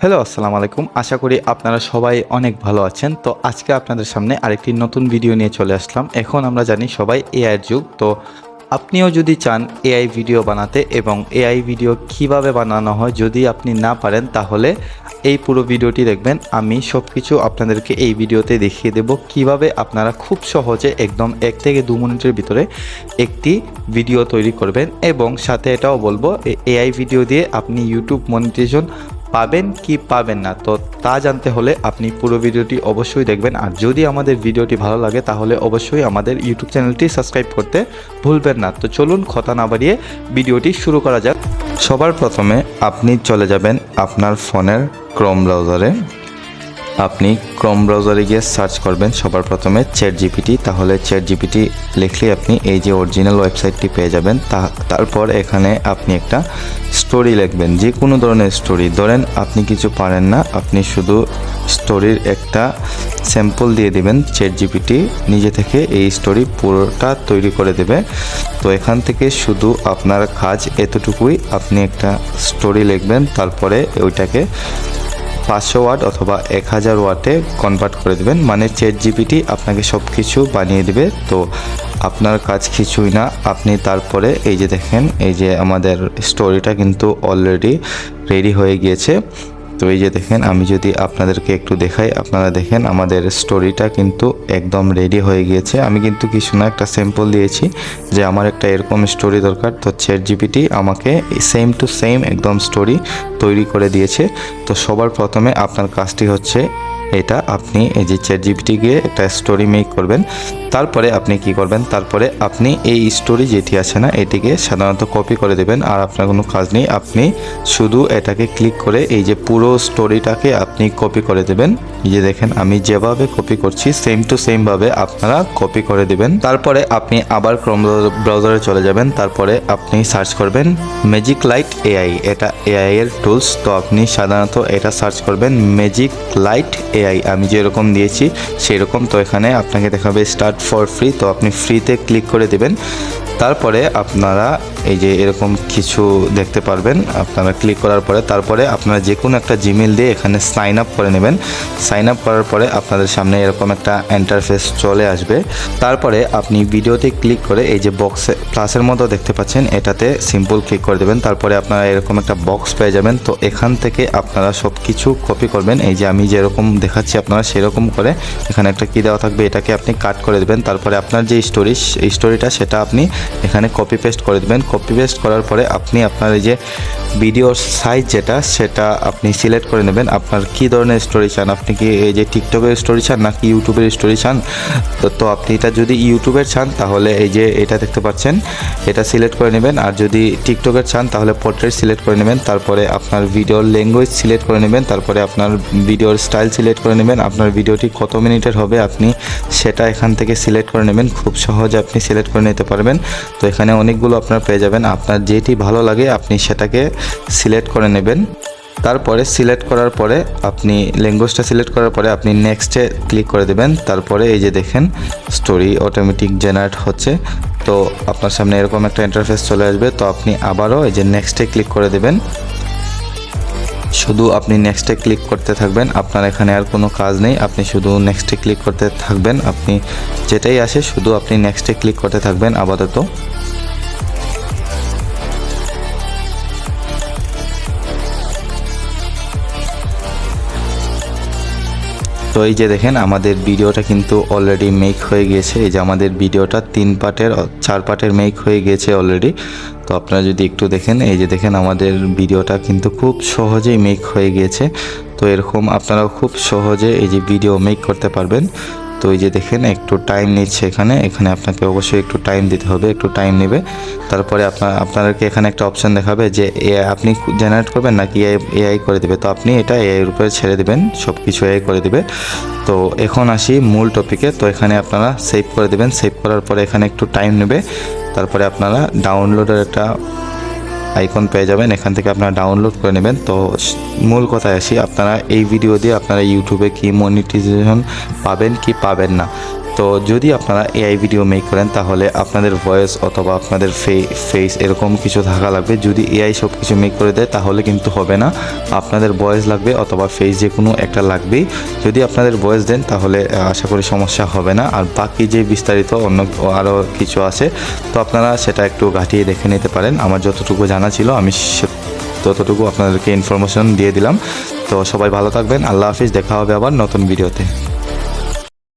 Hello আসসালামু আলাইকুম। আশা করি আপনারা সবাই অনেক ভালো আছেন। তো আজকে আপনাদের সামনে আরেকটি নতুন ভিডিও নিয়ে চলে আসলাম। এখন আমরা জানি সবাই এআইয়ের যুগ। তো আপনিও যদি চান এআই ভিডিও বানাতে এবং এআই ভিডিও কীভাবে বানানো হয় যদি আপনি না পারেন, তাহলে এই পুরো ভিডিওটি দেখবেন। আমি সব কিছু আপনাদেরকে এই ভিডিওতে দেখিয়ে দেব কীভাবে আপনারা খুব সহজে একদম এক থেকে দু মিনিটের ভিতরে একটি ভিডিও তৈরি করবেন এবং সাথে এটাও বলব এআই ভিডিও দিয়ে আপনি ইউটিউব মনিটাইজেশন পাবেন কি পাবেন না, তো তা জানতে হলে আপনি পুরো ভিডিওটি অবশ্যই দেখবেন। আর যদি আমাদের ভিডিওটি ভালো লাগে, তাহলে অবশ্যই আমাদের ইউটিউব চ্যানেলটি সাবস্ক্রাইব করতে ভুলবেন না। তো চলুন কথা না বাড়িয়ে ভিডিওটি শুরু করা যাক। সবার প্রথমে আপনি চলে যাবেন আপনার ফোনের ক্রোম ব্রাউজারে। আপনি ক্রোম ব্রাউজারে গিয়ে সার্চ করবেন, সবার প্রথমে চ্যাট জিপিটি তাহলে চ্যাট জিপিটি লিখলে আপনি এই যে অরিজিনাল ওয়েবসাইটটি পেয়ে যাবেন, তা, তারপর এখানে আপনি একটা স্টোরি লিখবেন যে কোনো ধরনের স্টোরি। ধরেন আপনি কিছু পারেন না, আপনি শুধু স্টোরির একটা স্যাম্পল দিয়ে দিবেন চ্যাট জিপিটি নিজে থেকে এই স্টোরি পুরোটা তৈরি করে দেবে। তো এখান থেকে শুধু আপনার কাজ এতটুকুই, আপনি একটা স্টোরি লিখবেন, তারপরে ওইটাকে পাঁচশো ওয়াট অথবা এক হাজার ওয়াটে কনভার্ট করে দেবেন। মানে চেট জিপিটি আপনাকে সব কিছু বানিয়ে দেবে। তো আপনার কাজ কিছুই না। আপনি তারপরে এই যে দেখেন, এই যে আমাদের স্টোরিটা কিন্তু অলরেডি রেডি হয়ে গিয়েছে। তো এই যে দেখেন, আমি যদি আপনাদেরকে একটু দেখাই, আপনারা দেখেন আমাদের স্টোরিটা কিন্তু একদম রেডি হয়ে গিয়েছে। আমি কিন্তু কিছু না, একটা স্যাম্পল দিয়েছি যে আমার একটা এরকম স্টোরি দরকার। তো চ্যাট জিপিটি আমাকে সেম টু সেম একদম স্টোরি তৈরি করে দিয়েছে। তো সবার প্রথমে আপনার কাজটি হচ্ছে এটা আপনি এই যে চ্যাট জিপিটিকে একটা স্টোরি মেক করবেন, তারপরে আপনি কি করবেন? তারপরে আপনি এই স্টোরি যেটি আছে না, এটিকে সাধারণত কপি করে দেবেন, আর আপনার কোনো কাজ নেই। আপনি শুধু এটাকে ক্লিক করে এই যে পুরো স্টোরিটাকে আপনি কপি করে দেবেন। এই যে দেখেন, আমি যেভাবে কপি করছি সেম টু সেম ভাবে আপনারা কপি করে দেবেন। তারপরে আপনি আবার ক্রোম ব্রাউজারে চলে যাবেন। তারপরে আপনি সার্চ করবেন ম্যাজিক লাইট এআই এটা এআই এর টুলস তো আপনি সাধারণত এটা সার্চ করবেন ম্যাজিক লাইট এআই আমি যেরকম দিয়েছি সেই রকম তো এখানে আপনাকে দেখাবে স্টার্ট ফর ফ্রি তো আপনি ফ্রিতে ক্লিক করে দেবেন। তারপরে আপনারা এই যে এরকম কিছু দেখতে পারবেন, আপনারা ক্লিক করার পরে, তারপরে আপনারা যে কোনো একটা জিমেল দিয়ে এখানে সাইন আপ করে নেবেন। সাইন আপ করার পরে আপনাদের সামনে এরকম একটা ইন্টারফেস চলে আসবে। তারপরে আপনি ভিডিওতে ক্লিক করে এই যে বক্সে প্লাসের মতো দেখতে পাচ্ছেন, এটাতে সিম্পল ক্লিক করে দেবেন। তারপরে আপনারা এরকম একটা বক্স পেয়ে যাবেন। তো এখান থেকে আপনারা সব কিছু কপি করবেন। এই যে আমি যেরকম দেখাচ্ছি আপনারা সেরকম করে। এখানে একটা কী দেওয়া থাকবে, এটাকে আপনি কাট করে দেবেন। তারপরে আপনার যে স্টোরি স্টোরিটা সেটা আপনি এখানে কপি পেস্ট করে দেবেন। কপি পেস্ট করার পরে আপনি আপনার এই যে ভিডিওর সাইজ যেটা, সেটা আপনি সিলেক্ট করে নেবেন। আপনার কি ধরনের স্টোরি চান? আপনি কি এই যে টিকটকের স্টোরি চান নাকি ইউটিউবের স্টোরি চান? তো আপনি এটা যদি ইউটিউবের চান, তাহলে এই যে এটা দেখতে পাচ্ছেন, এটা সিলেক্ট করে নেবেন। আর যদি টিকটকের চান, তাহলে পোর্ট্রেট সিলেক্ট করে নেবেন। তারপরে আপনার ভিডিওর ল্যাঙ্গুয়েজ সিলেক্ট করে নেবেন। তারপরে আপনার ভিডিওর স্টাইল সিলেক্ট করে নেবেন। আপনার ভিডিওটি কত মিনিটের হবে আপনি সেটা এখান থেকে সিলেক্ট করে নেবেন। খুব সহজে আপনি সিলেক্ট করে নিতে পারবেন। তো এখানে অনেকগুলো আপনার পেয়ে যাবেন। আপনার যেটি ভালো লাগে, আপনি সেটাকে সিলেক্ট করে নেবেন। তারপরে সিলেক্ট করার পরে আপনি ল্যাঙ্গুয়েজটা সিলেক্ট করার পরে আপনি নেক্সটে ক্লিক করে দেবেন। তারপরে এই যে দেখেন স্টোরি অটোমেটিক জেনারেট হচ্ছে। তো আপনার সামনে এরকম একটা ইন্টারফেস চলে আসবে। তো আপনি আবারও এই যে নেক্সটে ক্লিক করে দেবেন। শুধু আপনি নেক্সটে ক্লিক করতে থাকবেন। আপনার এখানে আর কোনো কাজ নেই। আপনি শুধু নেক্সটে ক্লিক করতে থাকবেন। আপনি যেটাই আসে শুধু আপনি নেক্সটে ক্লিক করতে থাকবেন আপাতত। তো এই যে দেখেন, আমাদের ভিডিওটা কিন্তু অলরেডি মেক হয়ে গিয়েছে এই যে আমাদের ভিডিওটা তিন পার্টের, চার পার্টের মেক হয়ে গিয়েছে অলরেডি তো আপনারা যদি একটু দেখেন, এই যে দেখেন, আমাদের ভিডিওটা কিন্তু খুব সহজেই মেক হয়ে গিয়েছে তো এরকম আপনারা খুব সহজে এই যে ভিডিও মেক করতে পারবেন। তো এই যে দেখেন, একটু টাইম নিচ্ছে এখানে। এখানে আপনাকে অবশ্যই একটু টাইম দিতে হবে, একটু টাইম নেবে। তারপরে আপনার আপনাদেরকে এখানে একটা অপশন দেখাবে যে এআই আপনি জেনারেট করবেন নাকি এআই এআই করে দেবে। তো আপনি এটা এআই এর উপরে ছেড়ে দেবেন সব কিছু এআই করে দেবে। তো এখন আসি মূল টপিকে তো এখানে আপনারা সেভ করে দেবেন। সেভ করার পরে এখানে একটু টাইম নেবে। তারপরে আপনারা ডাউনলোডের একটা আইকন পেয়ে যাবেন, এখান থেকে আপনারা ডাউনলোড করে নেবেন। তো মূল কথায় আসি, আপনারা এই ভিডিও দিয়ে আপনারা ইউটিউবে কি মনিটাইজেশন পাবেন, কি পাবেন না। তো যদি আপনারা এআই ভিডিও মেক করেন, তাহলে আপনাদের ভয়েস অথবা আপনাদের ফে ফেস এরকম কিছু থাকা লাগবে। যদি এআই সব কিছু মেক করে দেয়, তাহলে কিন্তু হবে না। আপনাদের ভয়েস লাগবে অথবা ফেস যে কোনো একটা লাগবেই। যদি আপনাদের ভয়েস দেন, তাহলে আশা করি সমস্যা হবে না। আর বাকি যে বিস্তারিত অন্য আরও কিছু আছে, তো আপনারা সেটা একটু ঘাটিয়ে দেখে নিতে পারেন। আমার যতটুকু জানা ছিল, আমি ততটুকু আপনাদেরকে ইনফরমেশন দিয়ে দিলাম। তো সবাই ভালো থাকবেন। আল্লাহ হাফিজ। দেখা হবে আবার নতুন ভিডিওতে